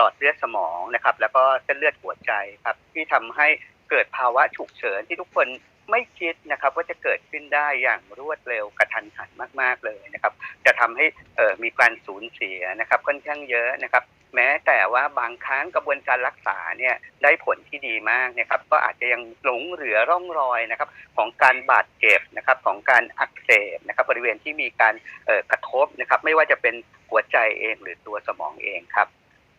ลอดเลือดสมองนะครับ แล้วก็เส้นเลือดหัวใจครับ ที่ทำให้เกิดภาวะฉุกเฉินที่ทุกคนไม่คิดนะครับว่าจะเกิดขึ้นได้อย่างรวดเร็วกระทันหันมาก ๆเลยนะครับ จะทำให้เมีการสูญเสียนะครับค่อนข้างเยอะนะครับ แม้แต่ว่าบางครั้งกระบวนการรักษาเนี่ยได้ผลที่ดีมากนะครับ ก็อาจจะยังหลงเหลือร่องรอยนะครับ ของการบาดเจ็บนะครับของการอักเสบนะครับ บริเวณที่มีการกระทบนะครับ ไม่ว่าจะเป็นหัวใจเองหรือตัวสมองเองครับ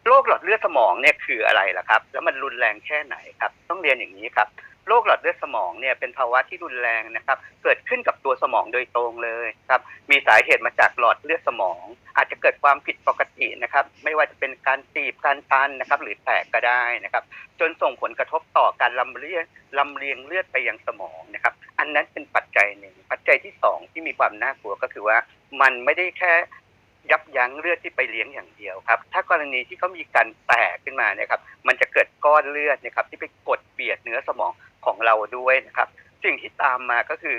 โรคหลอดเลือดสมองเนี่ยคืออะไรล่ะครับ แล้วมันรุนแรงแค่ไหนครับ ต้องเรียนอย่างนี้ครับโรคหลอดเลือดสมองเนี่ยเป็นภาวะที่รุนแรงนะครับ เกิดขึ้นกับตัวสมองโดยตรงเลยครับ มีสาเหตุมาจากหลอดเลือดสมอง อาจจะเกิดความผิดปกตินะครับ ไม่ว่าจะเป็นการตีบการตันนะครับ หรือแตกก็ได้นะครับ จนส่งผลกระทบต่อการลำเลียงลำเลียงเลือดไปยังสมองนะครับ อันนั้นเป็นปัจจัยหนึ่งปัจจัยที่สองที่มีความน่ากลัวก็คือว่ามันไม่ได้แค่ ยับยั้งเลือดที่ไปเลี้ยงอย่างเดียวครับ ถ้ากรณีที่เขามีการแตกขึ้นมาเนี่ยครับมันจะเกิดก้อนเลือดนะครับที่ไปกดเบียดเนื้อสมองของเราด้วยนะครับ สิ่งที่ตามมาก็คือ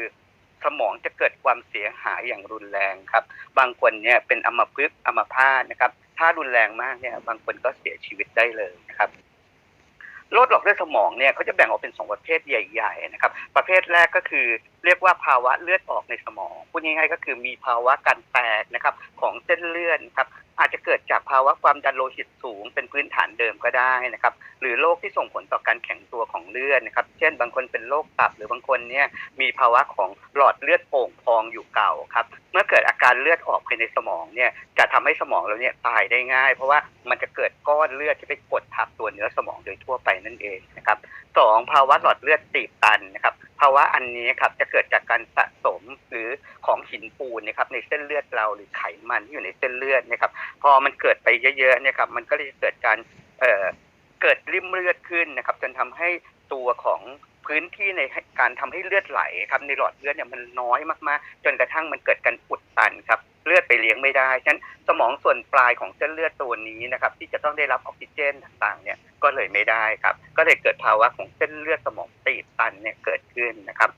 สมองจะเกิดความเสียหายอย่างรุนแรงครับ บางคนเนี่ยเป็นอัมพฤกษ์อัมพาตนะครับ ถ้ารุนแรงมากเนี่ยบางคนก็เสียชีวิตได้เลยนะครับ โรคหลอดเลือดสมองเนี่ยเขาจะแบ่งออกเป็นสองประเภทใหญ่ๆนะครับประเภทแรกก็คือเรียกว่าภาวะเลือดออกในสมองพูดง่ายๆก็คือมีภาวะการแตกนะครับของเส้นเลือดครับอาจจะเกิดจากภาวะความดันโลหิตสูง เป็นพื้นฐานเดิมก็ได้นะครับหรือโรคที่ส่งผลต่อการแข็งตัวของเลือดนะครับเช่น บางคนเป็นโรคตับหรือบางคนเนี่ยมีภาวะของหลอดเลือดโป่งพองอยู่เก่าครับ เมื่อเกิดอาการเลือดออกภายในสมองเนี่ยจะทำให้สมองเราเนี่ยตายได้ง่าย เพราะว่ามันจะเกิดก้อนเลือดที่ไปกดทับตัวเนื้อสมองโดยทั่วไปนั่นเองนะครับสองภาวะหลอดเลือดตีบตันนะครับภาวะอันนี้ครับจะเกิดจากการสะสมหรือของหินปูนนะครับในเส้นเลือดเราหรือไขมันที่อยู่ในเส้นเลือดนะครับพอมันเกิดไปเยอะๆเนี่ยครับมันก็เลยจะเกิดการเอ่อเกิดริ่มเลือดขึ้นนะครับจนทำให้ตัวของ พื้นที่ในการทำให้เลือดไหลครับในหลอดเลือดเนี่ยมันน้อยมากๆ จนกระทั่งมันเกิดการอุดตันครับเลือดไปเลี้ยงไม่ได้ ฉะนั้นสมองส่วนปลายของเส้นเลือดตัวนี้นะครับที่จะต้องได้รับออกซิเจนต่างๆเนี่ยก็เลยไม่ได้ครับ ก็เลยเกิดภาวะของเส้นเลือดสมองตีบตันเนี่ยเกิดขึ้นนะครับ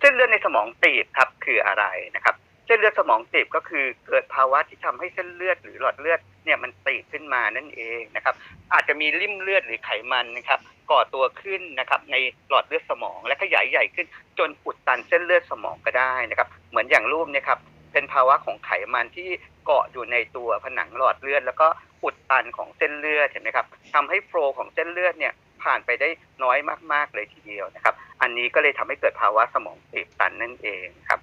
เส้นเลือดในสมองตีบครับคืออะไรนะครับ เส้นเลือดสมองตีบก็คือเกิดภาวะที่ทำให้เส้นเลือดหรือหลอดเลือด เนี่ยมันตีขึ้นมานั่นเองนะครับ อาจจะมีริ่มเลือดหรือไขมันนะครับ ก่อตัวขึ้นนะครับ ในหลอดเลือดสมอง และขยายใหญ่ขึ้น จนอุดตันเส้นเลือดสมองก็ได้นะครับ เหมือนอย่างรูปเนี่ยครับเป็นภาวะของไขมันที่เกาะอยู่ในตัวผนังหลอดเลือด แล้วก็อุดตันของเส้นเลือดเห็นไหมครับทำให้โฟลของเส้นเลือดเนี่ยผ่านไปได้น้อยมากๆเลยทีเดียวนะครับ อันนี้ก็เลยทำให้เกิดภาวะสมองตีบตันนั่นเองครับ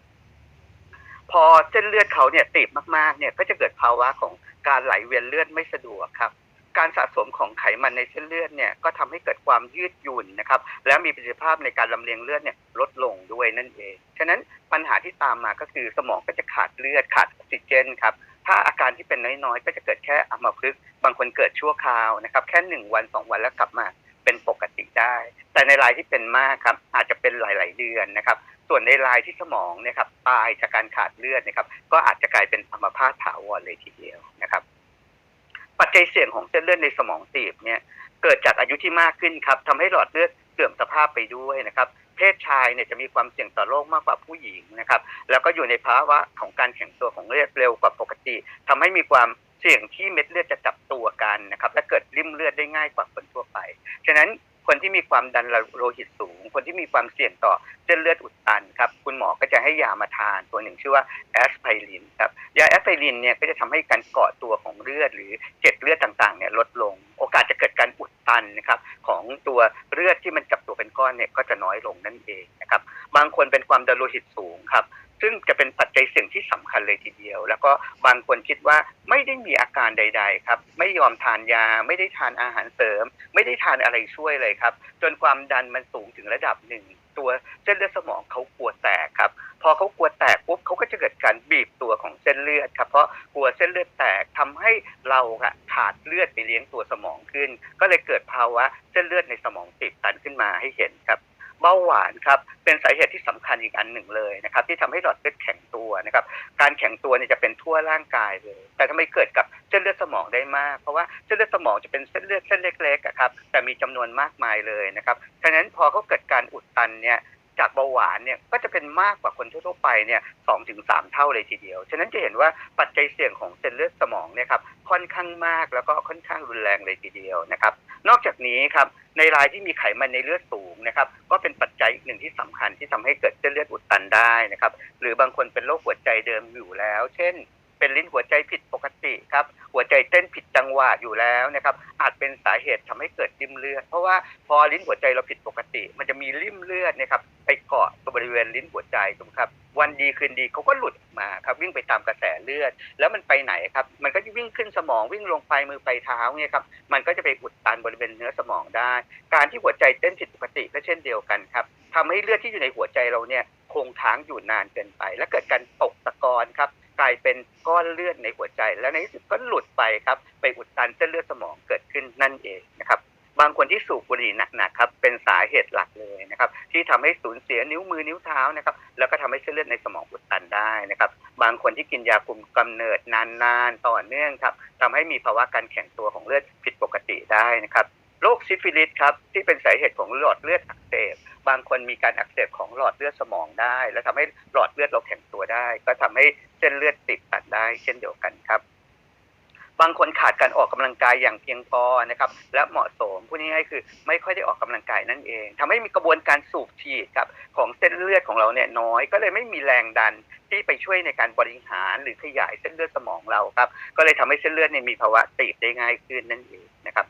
พอเส้นเลือดเขาเนี่ยตีบมากๆเนี่ยก็จะเกิดภาวะของการไหลเวียนเลือดไม่สะดวกครับ การสะสมของไขมันในเส้นเลือดเนี่ยก็ทำให้เกิดความยืดหยุ่นนะครับ และมีประสิทธิภาพในการลำเลียงเลือดเนี่ยลดลงด้วยนั่นเอง ฉะนั้นปัญหาที่ตามมาก็คือสมองก็จะขาดเลือดขาดออกซิเจนครับถ้าอาการที่เป็นน้อยๆ ก็จะเกิดแค่อัมพฤกษ์บางคนเกิดชั่วคราวนะครับ แค่หนึ่งวันสองวันแล้วกลับมา เป็นปกติได้ แต่ในรายที่เป็นมากครับอาจจะเป็นหลาย ๆ เดือนนะครับ ส่วนในรายที่สมองเนี่ยครับตายจากการขาดเลือดนะครับ ก็อาจจะกลายเป็นอัมพาตถาวรเลยทีเดียวนะครับ ปัจจัยเสี่ยงของเส้นเลือดในสมองตีบเนี่ยเกิดจากอายุที่มากขึ้นครับทำให้หลอดเลือดเสื่อมสภาพไปด้วยนะครับ เพศชายเนี่ยจะมีความเสี่ยงต่อโรคมากกว่าผู้หญิงนะครับ แล้วก็อยู่ในภาวะของการแข็งตัวของเลือดเร็วกว่าปกติทำให้มีความเสี่ยงที่เม็ดเลือดจะจับ ความดันโลหิตสูง คนที่มีความเสี่ยงต่อเส้นเลือดอุดตันครับคุณหมอก็จะให้ยามาทานตัวหนึ่งชื่อว่าแอสไพรินครับยาแอสไพรินเนี่ยก็จะทำให้การเกาะตัวของเลือดหรือเกล็ดเลือดต่างๆเนี่ยลดลง โอกาสจะเกิดการอุดตันนะครับของตัวเลือดที่มันจับตัวเป็นก้อนเนี่ยก็จะน้อยลงนั่นเองนะครับบางคนเป็นความดันโลหิตสูงครับ บางคนคิดว่าไม่ได้มีอาการใด ๆ ครับ ไม่ยอมทานยา ไม่ได้ทานอาหารเสริม ไม่ได้ทานอะไรช่วยเลยครับ จนความดันมันสูงถึงระดับหนึ่งตัวเส้นเลือดสมองเขากลัวแตกครับ พอเขากลัวแตกปุ๊บเขาก็จะเกิดการบีบตัวของเส้นเลือดครับเพราะกลัวเส้นเลือดแตกทำให้เราอะขาดเลือดไปเลี้ยงตัวสมองขึ้น ก็เลยเกิดภาวะเส้นเลือดในสมองตีบตันขึ้นมาให้เห็นครับ เบาหวานครับเป็นสาเหตุที่สำคัญอีกอันหนึ่งเลยนะครับที่ทำให้หลอดเลือดแข็งตัวนะครับการแข็งตัวเนี่ยจะเป็นทั่วร่างกายเลย แต่ทำไมเกิดกับเส้นเลือดสมองได้มาก เพราะว่าเส้นเลือดสมองจะเป็นเส้นเลือดเส้นเล็กๆครับแต่มีจำนวนมากมายเลยนะครับฉะนั้นพอเขาเกิดการอุดตันเนี่ย จากเบาหวานเนี่ยก็จะเป็นมากกว่าคนทั่วไปเนี่ยสองถึงสามเท่าเลยทีเดียว ฉะนั้นจะเห็นว่าปัจจัยเสี่ยงของเส้นเลือดสมองเนี่ยครับค่อนข้างมากแล้วก็ค่อนข้างรุนแรงเลยทีเดียวนะครับ นอกจากนี้ครับในรายที่มีไขมันในเลือดสูงนะครับก็เป็นปัจจัยอีกหนึ่งที่สำคัญที่ทำให้เกิดเส้นเลือดอุดตันได้นะครับหรือบางคนเป็นโรคหัวใจเดิมอยู่แล้ว เช่น เป็นลิ้นหัวใจผิดปกติครับ หัวใจเต้นผิดจังหวะอยู่แล้วนะครับอาจเป็นสาเหตุทำให้เกิดริ่มเลือด เพราะว่าพอลิ้นหัวใจเราผิดปกติ มันจะมีริ่มเลือดนะครับไปเกาะตัวบริเวณลิ้นหัวใจถูกครับ วันดีคืนดีเขาก็หลุดมาครับวิ่งไปตามกระแสเลือด แล้วมันไปไหนครับ มันก็จะวิ่งขึ้นสมองวิ่งลงไปมือไปเท้าเนี่ยครับมันก็จะไปอุดตันบริเวณเนื้อสมองได้ การที่หัวใจเต้นผิดปกติก็เช่นเดียวกันครับทำให้เลือดที่อยู่ในหัวใจเราเนี่ยคงค้างอยู่นานเกินไป และเกิดการตกตะกอนครับ กลายเป็นก้อนเลือดในหัวใจ แล้วในที่สุดก็หลุดไปครับ ไปอุดตันเส้นเลือดสมองเกิดขึ้นนั่นเองนะครับ บางคนที่สูบบุหรี่หนักๆครับเป็นสาเหตุหลักเลยนะครับ ที่ทำให้สูญเสียนิ้วมือนิ้วเท้านะครับ แล้วก็ทำให้เส้นเลือดในสมองอุดตันได้นะครับ บางคนที่กินยาคุมกำเนิดนานๆต่อเนื่องครับทำให้มีภาวะการแข็งตัวของเลือดผิดปกติได้นะครับโรคซิฟิลิสครับที่เป็นสาเหตุของหลอดเลือดอักเสบ บางคนมีการอักเสบของหลอดเลือดสมองได้ แล้วทำให้หลอดเลือดเราแข็งตัวได้ ก็ทำให้เส้นเลือดติดตันได้ เช่นเดียวกันครับ บางคนขาดการออกกำลังกายอย่างเพียงพอนะครับ และเหมาะสมพูดง่ายๆคือ ไม่ค่อยได้ออกกำลังกายนั่นเองทำให้มีกระบวนการสูบฉีดครับของเส้นเลือดของเราเนี่ยน้อย ก็เลยไม่มีแรงดันที่ไปช่วยในการบริหารหรือขยายเส้นเลือดสมองเราครับ ก็เลยทำให้เส้นเลือดเนี่ยมีภาวะตีบได้ง่ายขึ้นนั่นเองนะครับ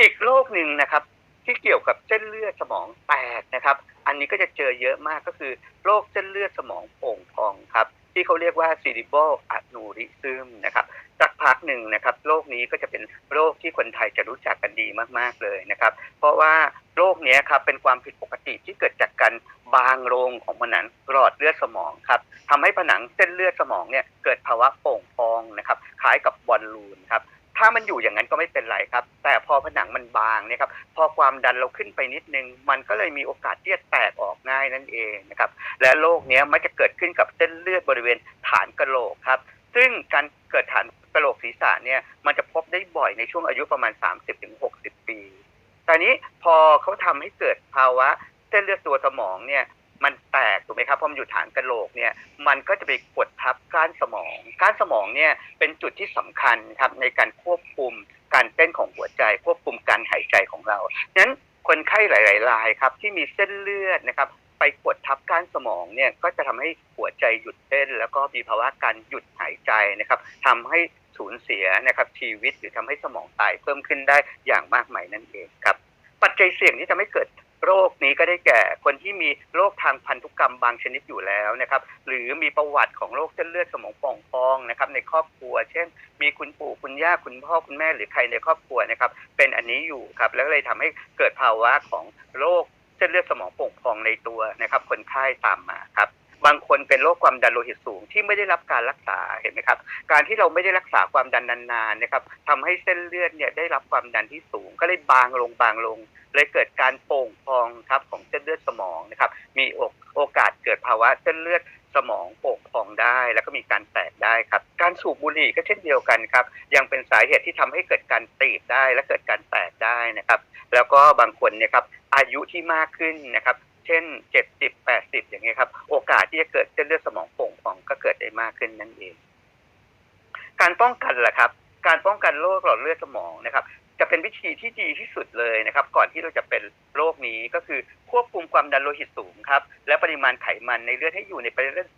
อีกโรคหนึ่งนะครับ ที่เกี่ยวกับเส้นเลือดสมองแตกนะครับ อันนี้ก็จะเจอเยอะมากก็คือโรคเส้นเลือดสมองโป่งพองครับ ที่เขาเรียกว่า cerebral aneurysm นะครับสักพักหนึ่งนะครับโรคนี้ก็จะเป็นโรคที่คนไทยจะรู้จักกันดีมากๆเลยนะครับ เพราะว่าโรคนี้ครับเป็นความผิดปกติที่เกิดจากการบางลงของผนังหลอดเลือดสมองครับทำให้ผนังเส้นเลือดสมองเนี่ยเกิดภาวะโป่งพองนะครับ คล้ายกับบอลลูนครับ ถ้ามันอยู่อย่างนั้นก็ไม่เป็นไรครับ แต่พอผนังมันบางเนี่ยครับ พอความดันเราขึ้นไปนิดนึง มันก็เลยมีโอกาสที่จะแตกออกง่ายนั่นเองนะครับ และโรคเนี้ยมันจะเกิดขึ้นกับเส้นเลือดบริเวณฐานกระโหลกครับ ซึ่งการเกิดฐานกระโหลกศีรษะเนี่ย มันจะพบได้บ่อยในช่วงอายุประมาณ 30-60 ปีแต่นี้พอเขาทำให้เกิดภาวะเส้นเลือดตัวสมองเนี่ย มันแตกถูกไหมครับเพราะมันอยู่ฐานกระโหลกเนี่ยมันก็จะไปกดทับก้านสมองก้านสมองเนี่ยเป็นจุดที่สำคัญครับในการควบคุมการเต้นของหัวใจ ควบคุมการหายใจของเราฉะนั้นคนไข้หลาย ๆ รายครับที่มีเส้นเลือดนะครับไปกดทับก้านสมองเนี่ยก็จะทำให้หัวใจหยุดเต้น แล้วก็มีภาวะการหยุดหายใจนะครับทำให้สูญเสียนะครับชีวิตหรือทำให้สมองตายเพิ่มขึ้นได้อย่างมากมายนั่นเองครับ ปัจจัยเสี่ยงที่ทำให้เกิด โรคนี้ก็ได้แก่คนที่มีโรคทางพันธุกรรมบางชนิดอยู่แล้วนะครับหรือมีประวัติของโรคเส้นเลือดสมองป่องพองนะครับในครอบครัว เช่น มีคุณปู่คุณย่าคุณพ่อคุณแม่หรือใครในครอบครัวนะครับเป็นอันนี้อยู่ครับแล้วก็เลยทำให้เกิดภาวะของโรคเส้นเลือดสมองโป่งพองในตัวนะครับคนไข้ตามมาครับ บางคนเป็นโรคความดันโลหิตสูงที่ไม่ได้รับการรักษาเห็นไหมครับ การที่เราไม่ได้รักษาความดันนานๆนะครับทำให้เส้นเลือดเนี่ยได้รับความดันที่สูง ก็เลยบางลงบางลง เลยเกิดการโป่งพองครับของเส้นเลือดสมองนะครับ มีโอกาสเกิดภาวะเส้นเลือดสมองโป่งพองได้แล้วก็มีการแตกได้ครับ การสูบบุหรี่ก็เช่นเดียวกันครับ ยังเป็นสาเหตุที่ทำให้เกิดการตีบได้และเกิดการแตกได้นะครับ แล้วก็บางคนเนี่ยครับอายุที่มากขึ้นนะครับ เช่น 70 80 อย่างเงี้ยครับ โอกาสที่จะเกิดเส้นเลือดสมองโป่งพองก็เกิดได้มากขึ้นนั่นเอง การป้องกันล่ะครับ การป้องกันโรคหลอดเลือดสมองนะครับ จะเป็นวิธีที่ดีที่สุดเลยนะครับ ก่อนที่เราจะเป็นโรคนี้ก็คือควบคุมความดันโลหิตสูงครับ และปริมาณไขมันในเลือดให้อยู่ใน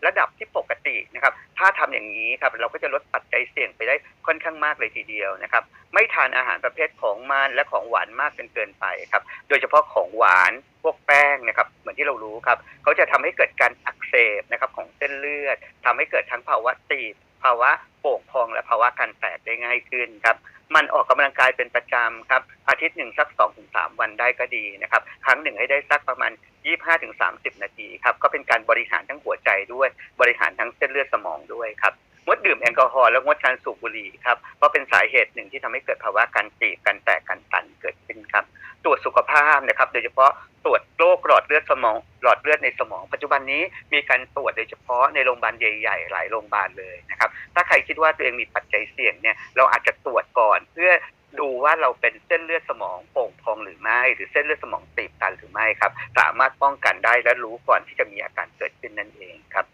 ระดับที่ปกตินะครับ ถ้าทำอย่างนี้ครับ เราก็จะลดปัจจัยเสี่ยงไปได้ค่อนข้างมากเลยทีเดียวนะครับ ไม่ทานอาหารประเภทของมันและของหวานมากจนเกินไปครับ โดยเฉพาะของหวาน พวกแป้งนะครับเหมือนที่เรารู้ครับเขาจะทำให้เกิดการอักเสบนะครับของเส้นเลือดทำให้เกิดทั้งภาวะตีบภาวะโป่งพองและภาวะการแตกได้ง่ายขึ้นครับมันออกกำลังกายเป็นประจำครับอาทิตย์หนึ่งสัก2องถึงสามวันได้ก็ดีนะครับครั้งหนึ่งให้ได้สักประมาณ25-30ถึงสามสิบนาทีครับก็เป็นการบริหารทั้งหัวใจด้วย บริหารทั้งเส้นเลือดสมองด้วยครับ งดดื่มแอลกอฮอล์และงดการสูบบุหรี่ครับเพราะเป็นสาเหตุหนึ่งที่ทำให้เกิดภาวะการตีบการแตกการตันเกิดขึ้นครับ ตรวจสุขภาพนะครับ โดยเฉพาะตรวจโรคหลอดเลือดสมองหลอดเลือดในสมอง ปัจจุบันนี้มีการตรวจโดยเฉพาะในโรงพยาบาลใหญ่ๆ หลายโรงพยาบาลเลยนะครับ ถ้าใครคิดว่าตัวเองมีปัจจัยเสี่ยงเนี่ยเราอาจจะตรวจก่อนเพื่อดูว่าเราเป็นเส้นเลือดสมองโป่งพองหรือไม่ หรือเส้นเลือดสมองตีบตันหรือไม่ครับ สามารถป้องกันได้และรู้ก่อนที่จะมีอาการเกิดขึ้นนั่นเองครับ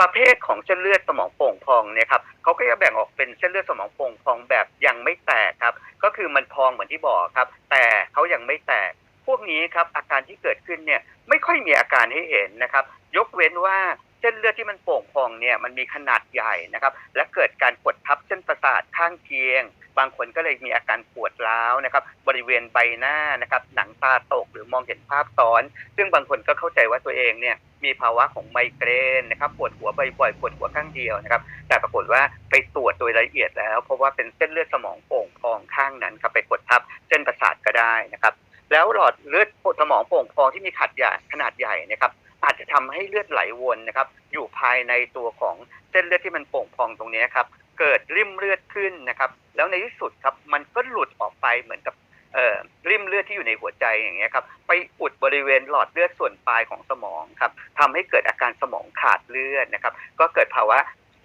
ประเภทของเส้นเลือดสมองโป่งพองเนี่ยครับเขาก็จะแบ่งออกเป็นเส้นเลือดสมองโป่งพองแบบยังไม่แตกครับ ก็คือมันพองเหมือนที่บอกครับ แต่เขายังไม่แตก พวกนี้ครับอาการที่เกิดขึ้นเนี่ยไม่ค่อยมีอาการให้เห็นนะครับ ยกเว้นว่าเส้นเลือดที่มันโป่งพองเนี่ยมันมีขนาดใหญ่นะครับ และเกิดการกดทับเส้นประสาทข้างเคียง บางคนก็เลยมีอาการปวดร้าวนะครับบริเวณใบหน้านะครับหนังตาตกหรือมองเห็นภาพซ้อน ซึ่งบางคนก็เข้าใจว่าตัวเองเนี่ยมีภาวะของไมเกรนนะครับปวดหัวบ่อยๆปวดหัวข้างเดียวนะครับแต่ปรากฏว่าไปตรวจโดยละเอียดแล้ว เพราะว่าเป็นเส้นเลือดสมองโป่งพองข้างนั้นครับไปกดทับเส้นประสาทก็ได้นะครับแล้วหลอดเลือดสมองโป่งพองที่มีขัดใหญ่ขนาดใหญ่นะครับอาจจะทำให้เลือดไหลวนนะครับอยู่ภายในตัวของเส้นเลือดที่มันโป่งพองตรงนี้ครับเกิดริ่มเลือดขึ้นนะครับ แล้วในที่สุดครับมันก็หลุดออกไปเหมือนกับเอ่อริ่มเลือดที่อยู่ในหัวใจอย่างเงี้ยครับไปอุดบริเวณหลอดเลือดส่วนปลายของสมองครับทำให้เกิดอาการสมองขาดเลือดนะครับ ก็เกิดภาวะ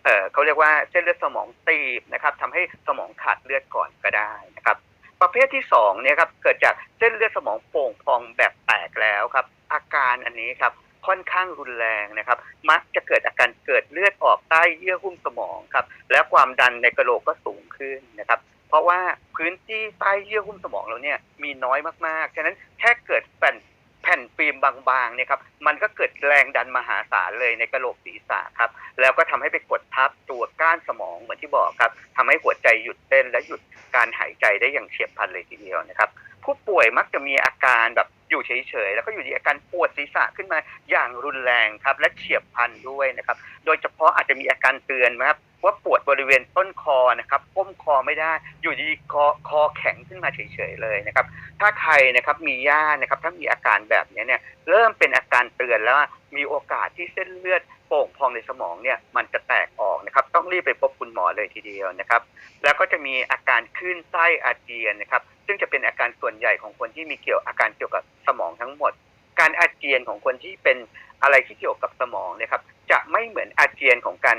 เอ่อเขาเรียกว่าเส้นเลือดสมองตีบนะครับทำให้สมองขาดเลือดก่อนก็ได้นะครับ ประเภทที่สองเนี่ยครับเกิดจากเส้นเลือดสมองโป่งพองแบบแตกแล้วครับ อาการอันนี้ครับ ค่อนข้างรุนแรงนะครับ มักจะเกิดอาการเกิดเลือดออกใต้เยื่อหุ้มสมองครับ และความดันในกระโหลกก็สูงขึ้นนะครับ เพราะว่าพื้นที่ใต้เยื่อหุ้มสมองเราเนี่ยมีน้อยมากๆ ฉะนั้นแค่เกิดแผ่นแผ่นฟิล์มบางๆเนี่ยครับมันก็เกิดแรงดันมหาศาลเลยในกระโหลกศีรษะครับ แล้วก็ทำให้ไปกดทับตัวก้านสมองเหมือนที่บอกครับทำให้หัวใจหยุดเต้นและหยุดการหายใจได้อย่างเฉียบพลันเลยทีเดียวนะครับ ผู้ป่วยมักจะมีอาการแบบ อยู่เฉยๆ แล้วก็อยู่ดีอาการปวดศีรษะขึ้นมาอย่างรุนแรงครับ และเฉียบพลันด้วยนะครับ โดยเฉพาะอาจจะมีอาการเตือนนะครับ ว่าปวดบริเวณต้นคอนะครับก้มคอไม่ได้อยู่ดีคอคอแข็งขึ้นมาเฉยๆเลยนะครับ ถ้าใครนะครับมีญาตินะครับถ้ามีอาการแบบนี้เนี่ยเริ่มเป็นอาการเตือนแล้วมีโอกาสที่เส้นเลือดโป่งพองในสมองเนี่ยมันจะแตกออกนะครับ ต้องรีบไปพบคุณหมอเลยทีเดียวนะครับ แล้วก็จะมีอาการคลื่นไส้อาเจียนนะครับ ซึ่งจะเป็นอาการส่วนใหญ่ของคนที่มีเกี่ยวอาการเกี่ยวกับสมองทั้งหมด การอาเจียนของคนที่เป็นอะไรที่เกี่ยวกับสมองเนะครับ จะไม่เหมือนอาเจียนของการ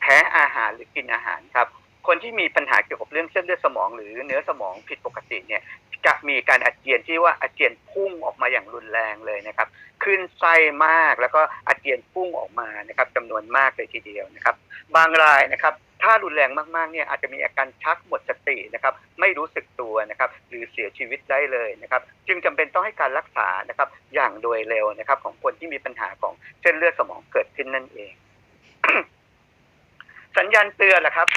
แพ้อาหารหรือกินอาหารครับ คนที่มีปัญหาเกี่ยวกับเรื่องเส้นเลือดสมอง หรือเนื้อสมองผิดปกติเนี่ยจะมีการอาเจียนที่ว่าอาเจียนพุ่งออกมาอย่างรุนแรงเลยนะครับขึ้นไส้มากแล้วก็อาเจียนพุ่งออกมานะครับจำนวนมากเลยทีเดียวนะครับ บางรายนะครับ ถ้ารุนแรงมากๆเนี่ยอาจจะมีอาการชักหมดสตินะครับไม่รู้สึกตัวนะครับหรือเสียชีวิตได้เลยนะครับจึงจำเป็นต้องให้การรักษานะครับอย่างโดยเร็วนะครับ ของคนที่มีปัญหาของเส้นเลือดสมองเกิดขึ้นนั่นเอง สัญญาณเตือนละครับ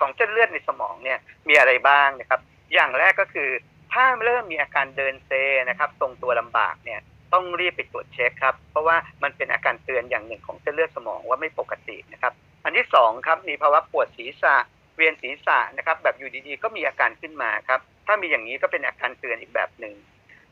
ของเส้นเลือดในสมองเนี่ยมีอะไรบ้างนะครับ อย่างแรกก็คือ ถ้าเริ่มมีอาการเดินเซนะครับทรงตัวลำบากเนี่ยต้องรีบไปตรวจเช็คครับ เพราะว่ามันเป็นอาการเตือนอย่างหนึ่งของเส้นเลือดสมองว่าไม่ปกตินะครับ อันที่สองครับมีภาวะปวดศีรษะ เวียนศีรษะนะครับ แบบอยู่ดีๆก็มีอาการขึ้นมาครับ ถ้ามีอย่างนี้ก็เป็นอาการเตือนอีกแบบหนึ่ง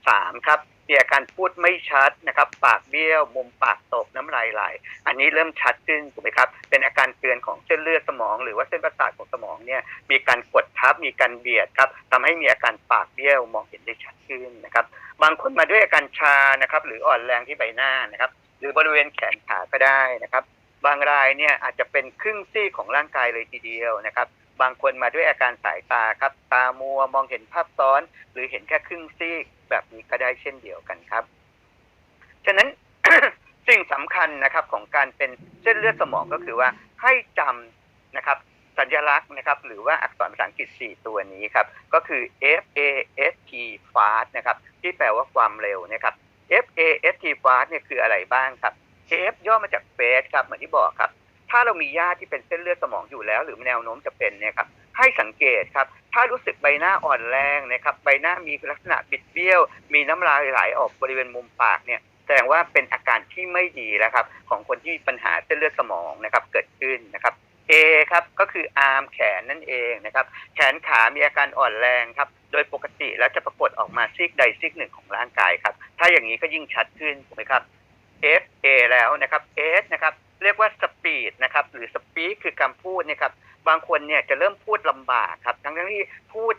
สามครับมีอาการพูดไม่ชัดนะครับ ปากเบี้ยวมุมปากตกน้ำลายไหลอันนี้เริ่มชัดขึ้นถูกไหมครับ เป็นอาการเตือนของเส้นเลือดสมอง หรือว่าเส้นประสาทของสมองเนี่ยมีการกดทับมีการเบียดครับทำให้มีอาการปากเบี้ยวมองเห็นได้ชัดขึ้นนะครับ บางคนมาด้วยอาการชานะครับ หรืออ่อนแรงที่ใบหน้านะครับ หรือบริเวณแขนขาก็ได้นะครับ บางรายเนี่ยอาจจะเป็นครึ่งซีกของร่างกายเลยทีเดียวนะครับ บางคนมาด้วยอาการสายตาครับ ตามัวมองเห็นภาพซ้อน หรือเห็นแค่ครึ่งซีกแบบนี้ก็ได้เช่นเดียวกันครับ ฉะนั้นสิ่งสำคัญนะครับของการเป็นเส้นเลือดสมองก็คือว่าให้จำนะครับสัญลักษณ์นะครับหรือว่าอักษรภาษาอังกฤษ 4 ตัวนี้ครับ ก็คือ F A S T fast นะครับที่แปลว่าความเร็วนะครับ F A S T fast เนี่ยคืออะไรบ้างครับ F ย่อมาจาก face ครับเหมือนที่บอกครับ ถ้าเรามีญาติที่เป็นเส้นเลือดสมองอยู่แล้ว หรือแนวโน้มจะเป็นเนี่ยครับให้สังเกตครับ ถ้ารู้สึกใบหน้าอ่อนแรงนะครับ ใบหน้ามีลักษณะบิดเบี้ยว มีน้ำลายไหลออกบริเวณมุมปากเนี่ยแสดงว่าเป็นอาการที่ไม่ดีแล้วครับ ของคนที่มีปัญหาเส้นเลือดสมองนะครับเกิดขึ้นนะครับ A ครับก็คืออาร์มแขนนั่นเองนะครับ แขนขามีอาการอ่อนแรงครับ โดยปกติแล้วจะปรากฏออกมาซีกใดซีกหนึ่งของร่างกายครับ ถ้าอย่างนี้ก็ยิ่งชัดขึ้นถูกไหมครับ F A แล้วนะครับ S นะครับเรียกว่าสปีดนะครับหรือสปีกคือการพูดเนะครับบางคนเนี่ยจะเริ่มพูดลำบากครับทั้งที่พูด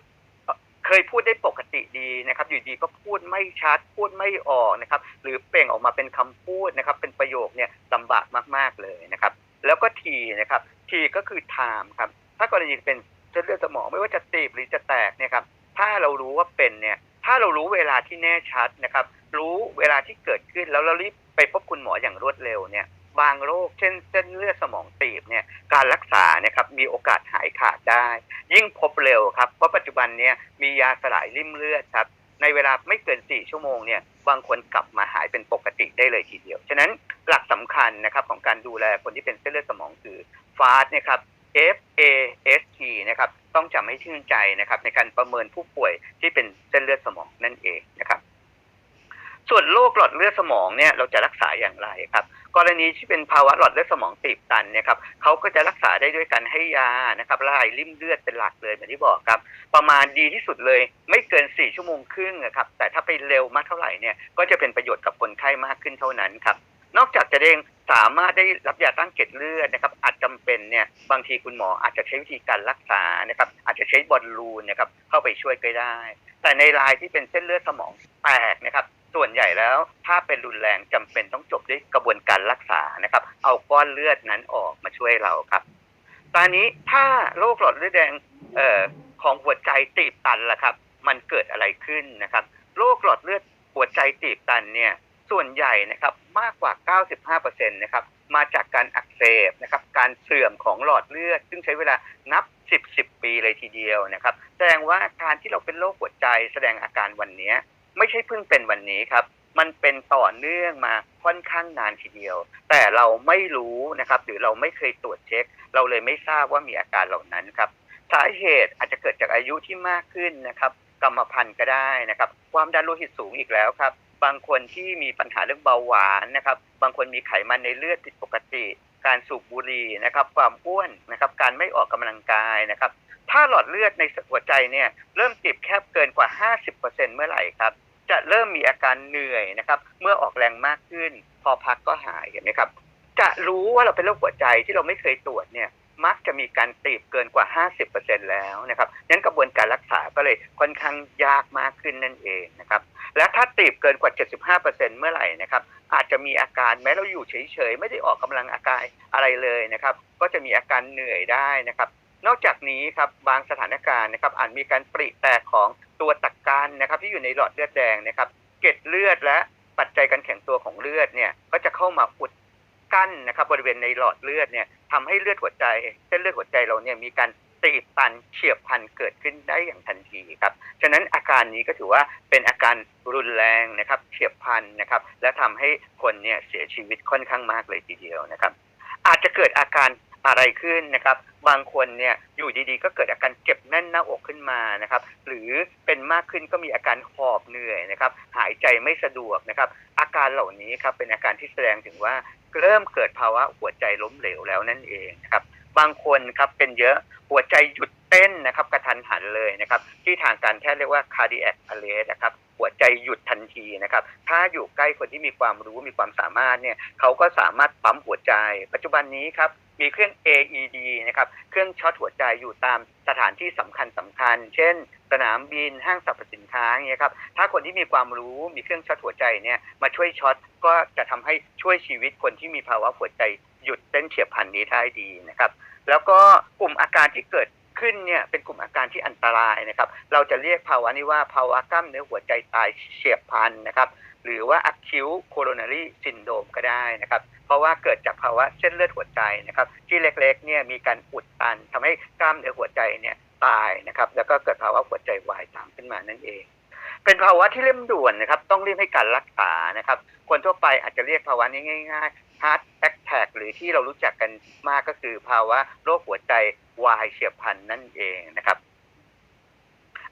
เคยพูดได้ปกติดีนะครับ อยู่ดีก็พูดไม่ชัดพูดไม่ออกนะครับ หรือเปล่งออกมาเป็นคำพูดนะครับ เป็นประโยคเนี่ยลำบากมาก ๆเลยนะครับ แล้วก็ทีนะครับ ทีก็คือ time ครับ ถ้ากรณีเป็นเส้นเลือดสมองไม่ว่าจะตีบหรือจะแตกเนี่ยครับถ้าเรารู้ว่าเป็นเนี่ยถ้าเรารู้เวลาที่แน่ชัดนะครับ รู้เวลาที่เกิดขึ้นแล้วเรารีบไปพบคุณหมออย่างรวดเร็วเนี่ยบางโรคเช่นเส้นเลือดสมองตีบเนี่ยการรักษานะครับมีโอกาสหายขาดได้ ยิ่งพบเร็วครับเพราะปัจจุบันเนี่ยมียาสลายริ่มเลือดครับในเวลาไม่เกิน 4 ชั่วโมงเนี่ยบางคนกลับมาหายเป็นปกติได้เลยทีเดียว ฉะนั้นหลักสำคัญนะครับของการดูแลคนที่เป็นเส้นเลือดสมองคือฟาสเนี่ยครับ F A S T นะครับต้องจำให้ชื่นใจนะครับในการประเมินผู้ป่วยที่เป็นเส้นเลือดสมองนั่นเองนะครับ ส่วนโรคหลอดเลือดสมองเนี่ยเราจะรักษาอย่างไรครับ กรณีที่เป็นภาวะหลอดเลือดสมองตีบตันเนี่ยครับเขาก็จะรักษาได้ด้วยการให้ยานะครับละลายริ่มเลือดเป็นหลักเลยเหมือนที่บอกครับ ประมาณดีที่สุดเลยไม่เกิน 4 ชั่วโมงครึ่งนะครับแต่ถ้าไปเร็วมากเท่าไหร่เนี่ยก็จะเป็นประโยชน์กับคนไข้มากขึ้นเท่านั้นครับนอกจากจะได้สามารถได้รับยาตั้งเกล็ดเลือดนะครับอาจจำเป็นเนี่ยบางทีคุณหมออาจจะใช้วิธีการรักษานะครับอาจจะใช้บอลลูนนะครับเข้าไปช่วยก็ได้ แต่ในรายที่เป็นเส้นเลือดสมองแตกนะครับ ส่วนใหญ่แล้วถ้าเป็นรุนแรงจำเป็นต้องจบด้วยกระบวนการรักษานะครับ เอาก้อนเลือดนั้นออกมาช่วยเราครับ ตอนนี้ถ้าโรคหลอดเลือดแดงเอ่อของหัวใจตีบตันล่ะครับ มันเกิดอะไรขึ้นนะครับโรคหลอดเลือดหัวใจตีบตันเนี่ยส่วนใหญ่นะครับมากกว่า 95%นะครับมาจากการอักเสบนะครับการเสื่อมของหลอดเลือด ซึ่งใช้เวลานับ 10 10 ปีเลยทีเดียวนะครับ แสดงว่าการที่เราเป็นโรคหัวใจแสดงอาการวันนี้ ไม่ใช่เพิ่งเป็นวันนี้ครับ มันเป็นต่อเนื่องมาค่อนข้างนานทีเดียว แต่เราไม่รู้นะครับ หรือเราไม่เคยตรวจเช็ค เราเลยไม่ทราบว่ามีอาการเหล่านั้นครับ สาเหตุอาจจะเกิดจากอายุที่มากขึ้นนะครับ กรรมพันธุ์ก็ได้นะครับ ความดันโลหิตสูงอีกแล้วครับ บางคนที่มีปัญหาเรื่องเบาหวานนะครับ บางคนมีไขมันในเลือดผิดปกติ การสูบบุหรี่นะครับ ความอ้วนนะครับ การไม่ออกกำลังกายนะครับถ้าหลอดเลือดในหัวใจเนี่ยเริ่มติดแคบเกินกว่า 50%เมื่อไหร่ครับ จะเริ่มมีอาการเหนื่อยนะครับ เมื่อออกแรงมากขึ้น พอพักก็หายเห็นไหมครับ จะรู้ว่าเราเป็นโรคหัวใจที่เราไม่เคยตรวจเนี่ย มักจะมีการตีบเกินกว่า 50%แล้วนะครับนั้นกระบวนการรักษาก็เลยค่อนข้างยากมากขึ้นนั่นเองนะครับ และถ้าตีบเกินกว่า 75%เมื่อไหร่นะครับ อาจจะมีอาการแม้เราอยู่เฉยๆไม่ได้ออกกำลังอากายอะไรเลยนะครับ ก็จะมีอาการเหนื่อยได้นะครับ นอกจากนี้ครับบางสถานการณ์นะครับอาจมีการปริแตกของตัวตักกันนะครับที่อยู่ในหลอดเลือดแดงนะครับเกล็ดเลือดและปัจจัยการแข็งตัวของเลือดเนี่ยก็จะเข้ามาอุดกั้นนะครับบริเวณในหลอดเลือดเนี่ยทำให้เลือดหัวใจเส้นเลือดหัวใจเราเนี่ยมีการตีบตันเฉียบพันเกิดขึ้นได้อย่างทันทีครับ ฉะนั้นอาการนี้ก็ถือว่าเป็นอาการรุนแรงนะครับเฉียบพันนะครับ และทำให้คนเนี่ยเสียชีวิตค่อนข้างมากเลยทีเดียวนะครับ อาจจะเกิดอาการ อะไรขึ้นนะครับ บางคนเนี่ยอยู่ดีๆ ก็เกิดอาการเจ็บแน่นหน้าอกขึ้นมานะครับ หรือเป็นมากขึ้นก็มีอาการหอบเหนื่อยนะครับ หายใจไม่สะดวกนะครับ อาการเหล่านี้ครับเป็นอาการที่แสดงถึงว่าเริ่มเกิดภาวะหัวใจล้มเหลวแล้วนั่นเองนะครับ บางคนครับเป็นเยอะหัวใจหยุดเต้นนะครับกระทันหันเลยนะครับ ที่ทางการแพทย์เรียกว่า cardiac arrest นะครับหัวใจหยุดทันทีนะครับ ถ้าอยู่ใกล้คนที่มีความรู้มีความสามารถเนี่ยเขาก็สามารถปั๊มหัวใจ ปัจจุบันนี้ครับ มีเครื่อง AED นะครับเครื่องช็อตหัวใจอยู่ตามสถานที่สำคัญสำคัญ เช่น สนามบินห้างสรรพสินค้าเงี้ยครับถ้าคนที่มีความรู้มีเครื่องช็อตหัวใจเนี่ยมาช่วยช็อตก็จะทำให้ช่วยชีวิตคนที่มีภาวะหัวใจหยุดเต้นเฉียบพลันนี้ได้ดีนะครับ แล้วก็กลุ่มอาการที่เกิดขึ้นเนี่ยเป็นกลุ่มอาการที่อันตรายนะครับ เราจะเรียกภาวะนี้ว่าภาวะกล้ามเนื้อหัวใจตายเฉียบพลันนะครับ หรือว่า acute coronary syndrome ก็ได้นะครับ เพราะว่าเกิดจากภาวะเส้นเลือดหัวใจนะครับที่เล็กๆเนี่ยมีการอุดตันทำให้กล้ามเนื้อหัวใจเนี่ยตายนะครับแล้วก็เกิดภาวะหัวใจวายตามขึ้นมานั่นเอง เป็นภาวะที่เร่งด่วนนะครับต้องรีบให้การรักษานะครับคนทั่วไปอาจจะเรียกภาวะนี้ง่ายๆ heart attack หรือที่เรารู้จักกันมากก็คือภาวะโรคหัวใจวายเฉียบพลันนั่นเองนะครับ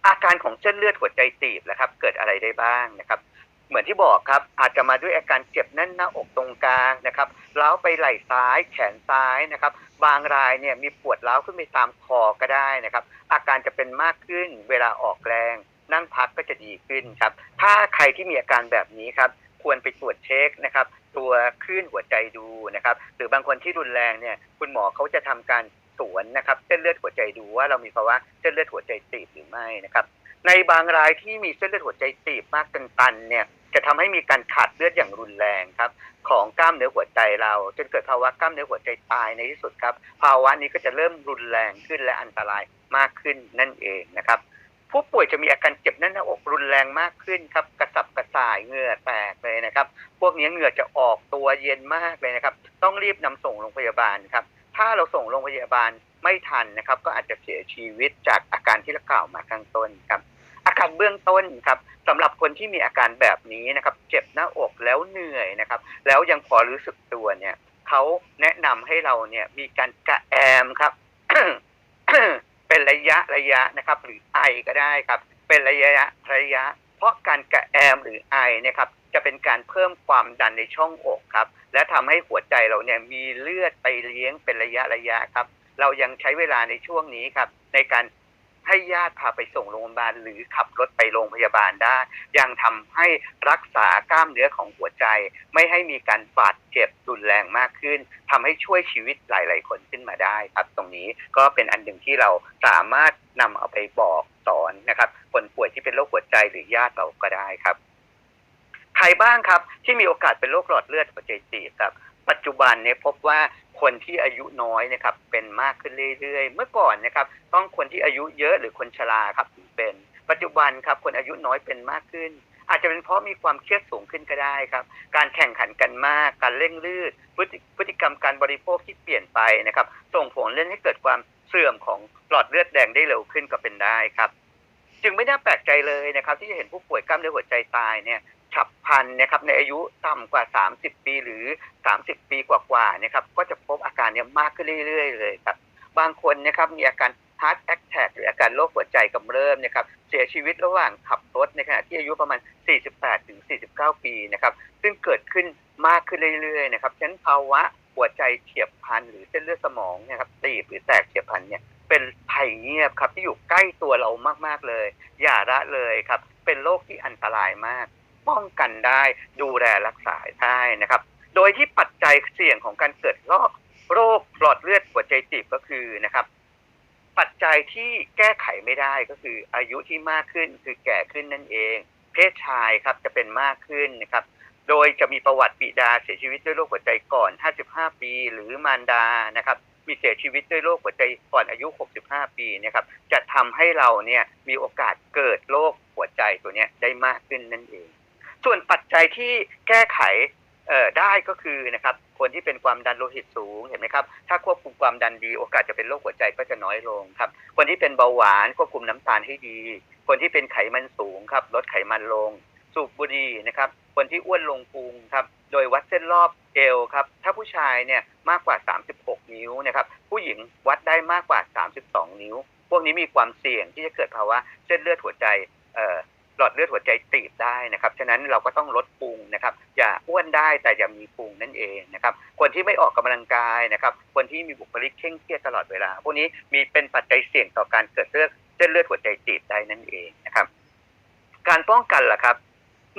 อาการของเส้นเลือดหัวใจตีบนะครับ เกิดอะไรได้บ้างนะครับ เหมือนที่บอกครับ อาจจะมาด้วยอาการเจ็บแน่นหน้าอกตรงกลางนะครับล้าวไปไหล่ซ้ายแขนซ้ายนะครับ บางรายเนี่ยมีปวดร้าวขึ้นไปตามคอก็ได้นะครับ อาการจะเป็นมากขึ้นเวลาออกแรง นั่งพักก็จะดีขึ้นครับ ถ้าใครที่มีอาการแบบนี้ครับ ควรไปตรวจเช็คนะครับตัวคลื่นหัวใจดูนะครับ หรือบางคนที่รุนแรงเนี่ยคุณหมอเขาจะทำการสวนนะครับเส้นเลือดหัวใจดูว่าเรามีภาวะเส้นเลือดหัวใจตีบหรือไม่นะครับ ในบางรายที่มีเส้นเลือดหัวใจตีบมากตันๆเนี่ยจะทำให้มีการขาดเลือดอย่างรุนแรงครับ ของกล้ามเนื้อหัวใจเรา จนเกิดภาวะกล้ามเนื้อหัวใจตายในที่สุดครับ ภาวะนี้ก็จะเริ่มรุนแรงขึ้นและอันตรายมากขึ้นนั่นเองนะครับ ผู้ป่วยจะมีอาการเจ็บแน่นหน้าอกรุนแรงมากขึ้นครับ กระสับกระส่ายเหงื่อแตกเลยนะครับ พวกนี้เหงื่อจะออกตัวเย็นมากเลยนะครับ ต้องรีบนำส่งโรงพยาบาลครับ ถ้าเราส่งโรงพยาบาลไม่ทันนะครับ ก็อาจจะเสียชีวิตจากอาการที่เรากล่าวมาข้างต้นครับ การเบื้องต้นครับสำหรับคนที่มีอาการแบบนี้นะครับเจ็บหน้าอกแล้วเหนื่อยนะครับ แล้วยังพอรู้สึกตัวเนี่ยเขาแนะนำให้เราเนี่ยมีการกระแอมครับ เป็นระยะระยะนะครับ หรือไอก็ได้ครับ เป็นระยะระยะ เพราะการกระแอมหรือไอนี่ยครับ จะเป็นการเพิ่มความดันในช่องอกครับ และทำให้หัวใจเราเนี่ยมีเลือดไปเลี้ยงเป็นระยะระยะครับ เรายังใช้เวลาในช่วงนี้ครับ ในการ ให้ญาติพาไปส่งโรงพยาบาล หรือขับรถไปโรงพยาบาลได้ ยังทำให้รักษากล้ามเนื้อของหัวใจ ไม่ให้มีการบาดเจ็บรุนแรงมากขึ้นทำให้ช่วยชีวิตหลาย ๆ คนขึ้นมาได้ครับตรงนี้ก็เป็นอันหนึ่งที่เราสามารถนำเอาไปบอกสอนนะครับ คนป่วยที่เป็นโรคหัวใจหรือญาติเราก็ได้ครับ ใครบ้างครับที่มีโอกาสเป็นโรคหลอดเลือดหัวใจตีบครับ ปัจจุบันเนี่ยพบว่าคนที่อายุน้อยนะครับเป็นมากขึ้นเรื่อย ๆ เมื่อก่อนนะครับ ต้องคนที่อายุเยอะหรือคนชราครับถึงเป็น ปัจจุบันครับคนอายุน้อยเป็นมากขึ้น อาจจะเป็นเพราะมีความเครียดสูงขึ้นก็ได้ครับ การแข่งขันกันมาก การเร่งรีบพฤติพฤติกรรมการบริโภคที่เปลี่ยนไปนะครับ ส่งผลเล่นให้เกิดความเสื่อมของหลอดเลือดแดงได้เร็วขึ้นก็เป็นได้ครับ จึงไม่น่าแปลกใจเลยนะครับ ที่จะเห็นผู้ป่วยกล้ามเนื้อหัวใจตายเนี่ย ฉับพลันนะครับในอายุต่ำกว่า 30 ปีหรือ 30 ปีกว่าๆนะครับก็จะพบอาการเนี้ยมากขึ้นเรื่อย ๆ เลยครับบางคนนะครับมีอาการ heart attack หรืออาการโรคหัวใจกำเริบนะครับเสียชีวิตระหว่างขับรถในขณะที่อายุประมาณ 48ถึง49 ปีนะครับซึ่งเกิดขึ้นมากขึ้นเรื่อยๆนะครับฉะนั้นภาวะหัวใจเฉียบพลันหรือเส้นเลือดสมองนะครับตีบหรือแตกเฉียบพลันเนี่ยเป็นภัยเงียบครับที่อยู่ใกล้ตัวเรามากๆเลย อย่าละเลยครับเป็นโรคที่อันตรายมาก ป้องกันได้ดูแลรักษาได้นะครับ โดยที่ปัจจัยเสี่ยงของการเกิดโรคโรคหลอดเลือดหัวใจตีบก็คือนะครับ ปัจจัยที่แก้ไขไม่ได้ก็คืออายุที่มากขึ้นคือแก่ขึ้นนั่นเอง เพศชายครับจะเป็นมากขึ้นนะครับ โดยจะมีประวัติบิดาเสียชีวิตด้วยโรคหัวใจก่อน 55 ปี หรือมารดานะครับมีเสียชีวิตด้วยโรคหัวใจก่อนอายุ 65 ปีนะครับ จะทำให้เราเนี่ยมีโอกาสเกิดโรคหัวใจตัวนี้ได้มากขึ้นนั่นเอง ส่วนปัจจัยที่แก้ไขได้ก็คือนะครับคนที่เป็นความดันโลหิตสูงเห็นไหมครับถ้าควบคุมความดันดี โอกาสจะเป็นโรคหัวใจก็จะน้อยลงครับ คนที่เป็นเบาหวานควบคุมน้ำตาลให้ดี คนที่เป็นไขมันสูงครับลดไขมันลง สูบบุหรี่นะครับ คนที่อ้วนลงพุงครับโดยวัดเส้นรอบเอวครับถ้าผู้ชายเนี่ยมากกว่า 36 นิ้วนะครับผู้หญิงวัดได้มากกว่า 32 นิ้ว พวกนี้มีความเสี่ยงที่จะเกิดภาวะเส้นเลือดหัวใจเอ่อ หลอดเลือดหัวใจตีบได้นะครับ ฉะนั้นเราก็ต้องลดพุงนะครับ อย่าอ้วนได้แต่อย่ามีพุงนั่นเองนะครับ คนที่ไม่ออกกำลังกายนะครับ คนที่มีบุคลิกเคร่งเครียดตลอดเวลา พวกนี้มีเป็นปัจจัยเสี่ยงต่อการเกิดเลือดเส้นเลือดหัวใจตีบได้นั่นเองนะครับ การป้องกันล่ะครับ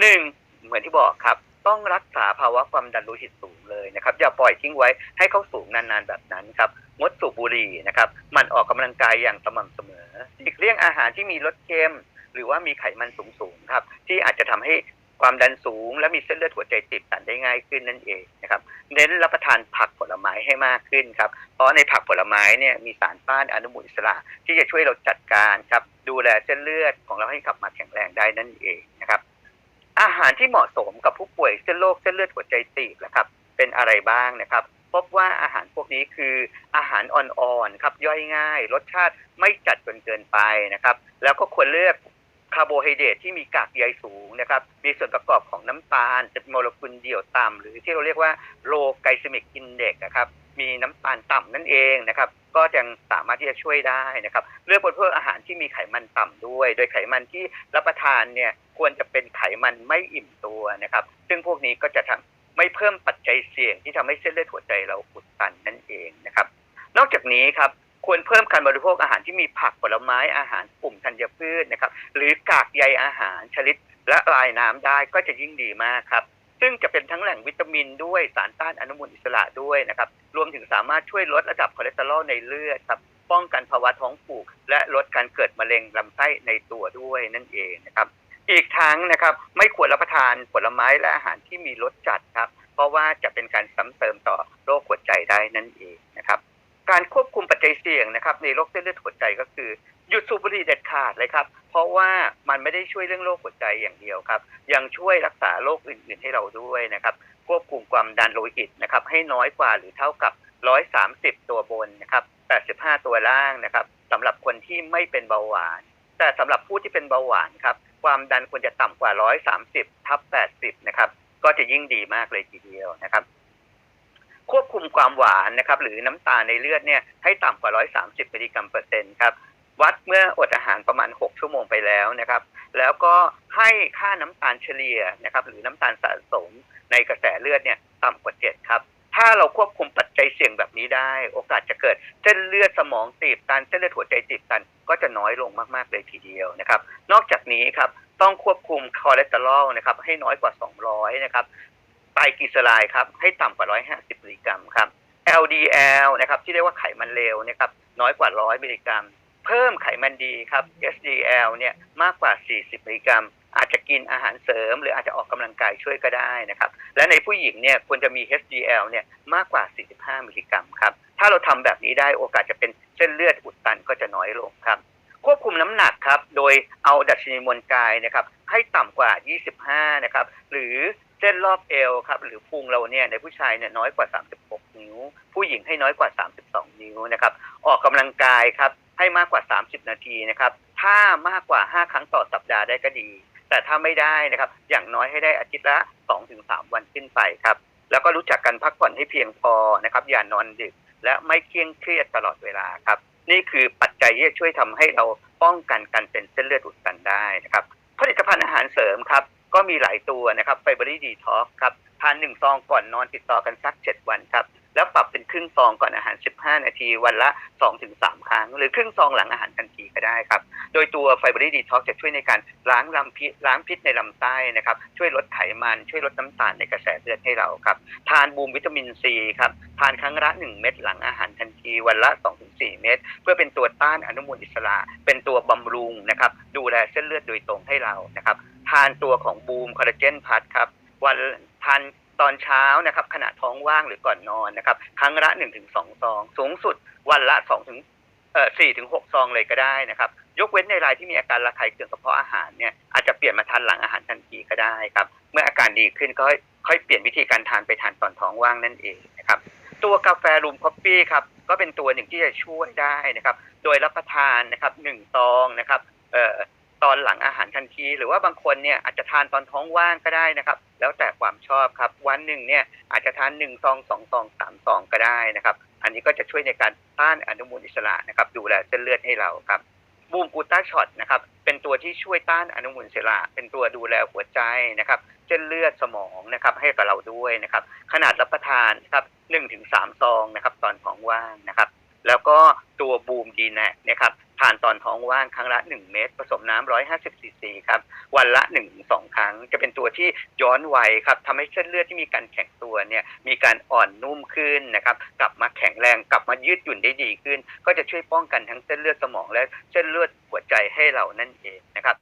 หนึ่งเหมือนที่บอกครับต้องรักษาภาวะความดันโลหิตสูงเลยนะครับ อย่าปล่อยทิ้งไว้ให้เขาสูงนานๆแบบนั้นครับงดสูบบุหรี่นะครับมันออกกำลังกายอย่างสม่ำเสมอหลีกเลี่ยงอาหารที่มีรสเค็ม หรือว่ามีไขมันสูงๆครับ ที่อาจจะทำให้ความดันสูง และมีเส้นเลือดหัวใจตีบตันได้ง่ายขึ้นนั่นเองนะครับเน้นรับประทานผักผลไม้ให้มากขึ้นครับ เพราะในผักผลไม้เนี่ยมีสารต้านอนุมูลอิสระ ที่จะช่วยเราจัดการครับ ดูแลเส้นเลือดของเราให้กลับมาแข็งแรงได้นั่นเองนะครับ อาหารที่เหมาะสมกับผู้ป่วยเส้นโรคเส้นเลือดหัวใจตีบนะครับ เป็นอะไรบ้างนะครับพบว่าอาหารพวกนี้คืออาหารอ่อนๆครับย่อยง่าย รสชาติไม่จัดจนเกินไปนะครับ แล้วก็ควรเลือก คาร์โบไฮเดรตที่มีกากใยสูงนะครับ มีส่วนประกอบของน้ำตาลเป็นโมเลกุลเดี่ยวต่ำหรือที่เราเรียกว่าโลไกซมิกอินเด็กนะครับ มีน้ำตาลต่ำนั่นเองนะครับ ก็ยังสามารถที่จะช่วยได้นะครับ เลือกบริโภคอาหารที่มีไขมันต่ำด้วย โดยไขมันที่รับประทานเนี่ยควรจะเป็นไขมันไม่อิ่มตัวนะครับ ซึ่งพวกนี้ก็จะทำไม่เพิ่มปัจจัยเสี่ยงที่ทำให้เส้นเลือดหัวใจเราอุดตันนั่นเองนะครับ นอกจากนี้ครับ ควรเพิ่มการบริโภคอาหารที่มีผักผลไม้อาหารกลุ่มธัญพืชนะครับ หรือกากใยอาหารชนิดและลายน้ำได้ก็จะยิ่งดีมากครับ ซึ่งจะเป็นทั้งแหล่งวิตามินด้วยสารต้านอนุมูลอิสระด้วยนะครับ รวมถึงสามารถช่วยลดระดับคอเลสเตอรอลในเลือดครับป้องกันภาวะท้องผูก และลดการเกิดมะเร็งลำไส้ในตัวด้วยนั่นเองนะครับอีกทั้งนะครับไม่ควรรับประทานผลไม้และอาหารที่มีรสจัดครับ เพราะว่าจะเป็นการซ้ำเติมต่อโรคหัวใจได้นั่นเองนะครับ การควบคุมปัจจัยเสี่ยงนะครับในโรคเส้นเลือดหัวใจก็คือหยุดสูบบุหรี่เด็ดขาดเลยครับ เพราะว่ามันไม่ได้ช่วยเรื่องโรคหัวใจอย่างเดียวครับ ยังช่วยรักษาโรคอื่น ๆ ให้เราด้วยนะครับ ควบคุมความดันโลหิตนะครับ ให้น้อยกว่าหรือเท่ากับ 130 ตัวบนนะครับ 85 ตัวล่างนะครับสำหรับคนที่ไม่เป็นเบาหวาน แต่สำหรับผู้ที่เป็นเบาหวานครับความดันควรจะต่ำกว่า 130 ทับ 80 นะครับ ก็จะยิ่งดีมากเลยทีเดียวนะครับ ควบคุมความหวานนะครับหรือน้ำตาลในเลือดเนี่ยให้ต่ำกว่า 130มิลลิกรัมเปอร์เซ็นต์ครับวัดเมื่ออดอาหารประมาณ 6 ชั่วโมงไปแล้วนะครับ แล้วก็ให้ค่าน้ำตาลเฉลี่ยนะครับหรือน้ำตาลสะสมในกระแสเลือดเนี่ยต่ำกว่า 7 ครับ ถ้าเราควบคุมปัจจัยเสี่ยงแบบนี้ได้ โอกาสจะเกิดเส้นเลือดสมองตีบตันเส้นเลือดหัวใจตีบตันก็จะน้อยลงมากๆเลยทีเดียวนะครับ นอกจากนี้ครับต้องควบคุมคอเลสเตอรอลนะครับให้น้อยกว่า 200 นะครับ ไตรกลีเซอไรด์ครับให้ต่ำกว่า 150 มิลลิกรัมครับ LDL นะครับที่เรียกว่าไขมันเลวนะครับน้อยกว่า 100 มิลลิกรัม เพิ่มไขมันดีครับ HDL เนี่ยมากกว่า 40 มิลลิกรัม อาจจะกินอาหารเสริม หรืออาจจะออกกำลังกายช่วยก็ได้นะครับ และในผู้หญิงเนี่ยควรจะมี HDL เนี่ยมากกว่า 45 มิลลิกรัมครับ ถ้าเราทำแบบนี้ได้โอกาสจะเป็นเส้นเลือดอุดตันก็จะน้อยลงครับควบคุมน้ำหนักครับ โดยเอาดัชนีมวลกายนะครับให้ต่ำกว่า 25 นะครับ หรือ เส้นรอบเอวครับหรือพุงเราเนี่ยในผู้ชายเนี่ยน้อยกว่า 36 นิ้ว ผู้หญิงให้น้อยกว่า 32 นิ้วนะครับออกกำลังกายครับให้มากกว่า 30 นาทีนะครับถ้ามากกว่า 5 ครั้งต่อสัปดาห์ได้ก็ดี แต่ถ้าไม่ได้นะครับอย่างน้อยให้ได้อาทิตย์ละ 2-3 วันขึ้นไปครับแล้วก็รู้จักกันพักผ่อนให้เพียงพอนะครับอย่านอนดึกและไม่เครียดเครียดตลอดเวลาครับ นี่คือปัจจัยที่ช่วยทำให้เราป้องกันการเป็นเส้นเลือดอุดตันได้นะครับผลิตภัณฑ์อาหารเสริมครับ ก็มีหลายตัวนะครับไฟเบอรี่ดีท็อกครับทานหนึ่งซองก่อนนอนติดต่อกันสัก7วันครับ แล้วปรับเป็นครึ่งซองก่อนอาหาร 15 นาที วันละ 2-3 ครั้ง หรือครึ่งซองหลังอาหารทันทีก็ได้ครับ โดยตัวไฟเบอรี่ดีท็อกจะช่วยในการล้างลำพิษล้างพิษในลำไส้นะครับ ช่วยลดไขมัน ช่วยลดน้ำตาลในกระแสเลือดให้เราครับ ทานบูมวิตามินซีครับ ทานครั้งละ 1 เม็ดหลังอาหารทันที วันละ 2-4 เม็ด เพื่อเป็นตัวต้านอนุมูลอิสระ เป็นตัวบำรุงนะครับ ดูแลเส้นเลือดโดยตรงให้เรานะครับ ทานตัวของบูมคอลลาเจนพัทครับวันทานตอนเช้านะครับขณะท้องว่างหรือก่อนนอนนะครับครั้งละ1นถึงสซอง สูงสุดวันละ 2 ถึงเอ่อ4ถึง6ซองเลยก็ได้นะครับ ยกเว้นในรายที่มีอาการระคายเคืองกระเพาะอาหารเนี่ยอาจจะเปลี่ยนมาทานหลังอาหารทันทีก็ได้ครับเมื่ออาการดีขึ้นก็ค่อยค่อยเปลี่ยนวิธีการทานไปทานตอนท้องว่างนั่นเองนะครับตัวกาแฟรูมคอฟฟี่ครับก็เป็นตัวหนึ่งที่จะช่วยได้นะครับ โดยรับประทานนะครับหนึ่งซองนะครับเอ่อ ตอนหลังอาหารทันที หรือว่าบางคนเนี่ยอาจจะทานตอนท้องว่างก็ได้นะครับ แล้วแต่ความชอบครับ วันหนึ่งเนี่ยอาจจะทานหนึ่งซองสองซองสามซองก็ได้นะครับ อันนี้ก็จะช่วยในการต้านอนุมูลอิสระนะครับดูแลเส้นเลือดให้เราครับบูมกูต้าช็อตนะครับเป็นตัวที่ช่วยต้านอนุมูลอิสระ เป็นตัวดูแลหัวใจนะครับเส้นเลือดสมองนะครับให้กับเราด้วยนะครับ ขนาดรับประทานนะครับหนึ่งถึงสามซองนะครับตอนท้องว่างนะครับ แล้วก็ตัวบูมดีแนนะครับทานตอนท้องว่างครั้งละ 1 เม็ดผสมน้ำ150ซีซีครับวันละ1นถึงสครั้ง จะเป็นตัวที่ย้อนวัยครับทำให้เส้นเลือดที่มีการแข็งตัวเนี่ยมีการอ่อนนุ่มขึ้นนะครับกลับมาแข็งแรงกลับมายืดหยุ่นได้ดีขึ้น ก็จะช่วยป้องกันทั้งเส้นเลือดสมองและเส้นเลือดหัวใจให้เรานั่นเองนะครับ